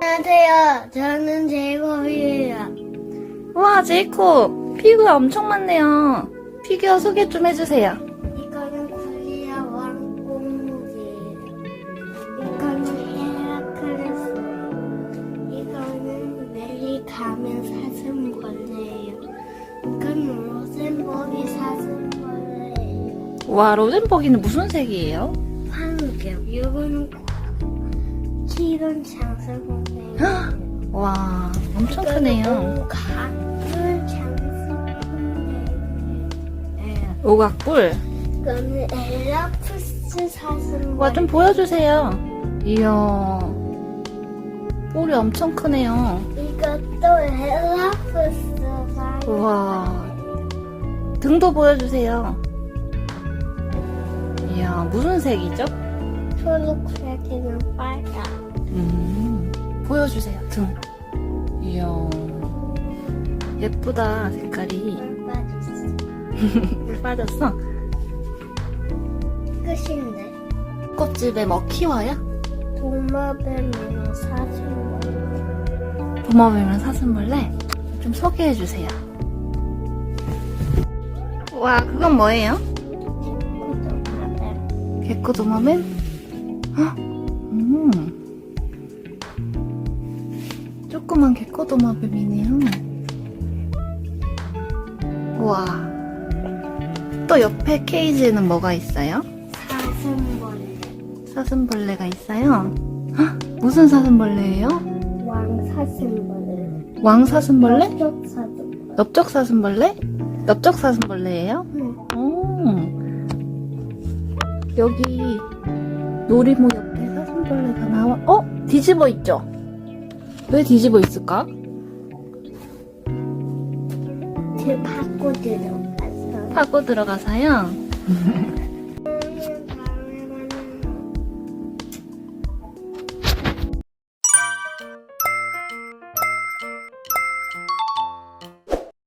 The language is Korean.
안녕하세요. 저는 제이콥이에요. 와, 제이콥. 피규어 엄청 많네요. 피규어 소개 좀 해주세요. 이거는 쿨리아 왕공무지예요. 이거는 헤라클레스예요. 이거는 멜리 가면 사슴벌레예요. 이거는 로젠버기 사슴벌레예요. 와, 로젠버기는 무슨 색이에요? 황금. 이거는 키런 장수공룡. 와, 엄청 크네요. 가을 장수공룡이에요. 오각뿔. 이거는 엘라푸스 사슴벌레. 와, 좀 보여주세요. 이야. 뿔이 엄청 크네요. 이것도 엘라푸스 사슴. 우와. 등도 보여주세요. 이야, 무슨 색이죠? 초록색이는 빨간. 음, 보여주세요, 등. 이야. 예쁘다, 색깔이. 물 빠졌어. 물 빠졌어? 끝인데. 꽃집에 뭐 키워요? 도마뱀이랑 사슴벌레. 도마뱀이랑 사슴벌레? 좀 소개해주세요. 와, 그건 뭐예요? 도마뱀. 개코 도마뱀? 헉, 음. 조그만 개코 도마뱀이네요. 우와. 또 옆에 케이지에는 뭐가 있어요? 사슴벌레. 사슴벌레가 있어요. 헉, 무슨 사슴벌레예요? 왕사슴벌레. 왕사슴벌레? 쪽사슴벌레. 엽적 사슴벌레? 엽적 사슴벌레예요? 응. 오. 여기 놀이모 옆에 사슴벌레가 나와. 어? 뒤집어 있죠? 왜 뒤집어 있을까? 제 바꿔 들어가서. 파고 들어가서요.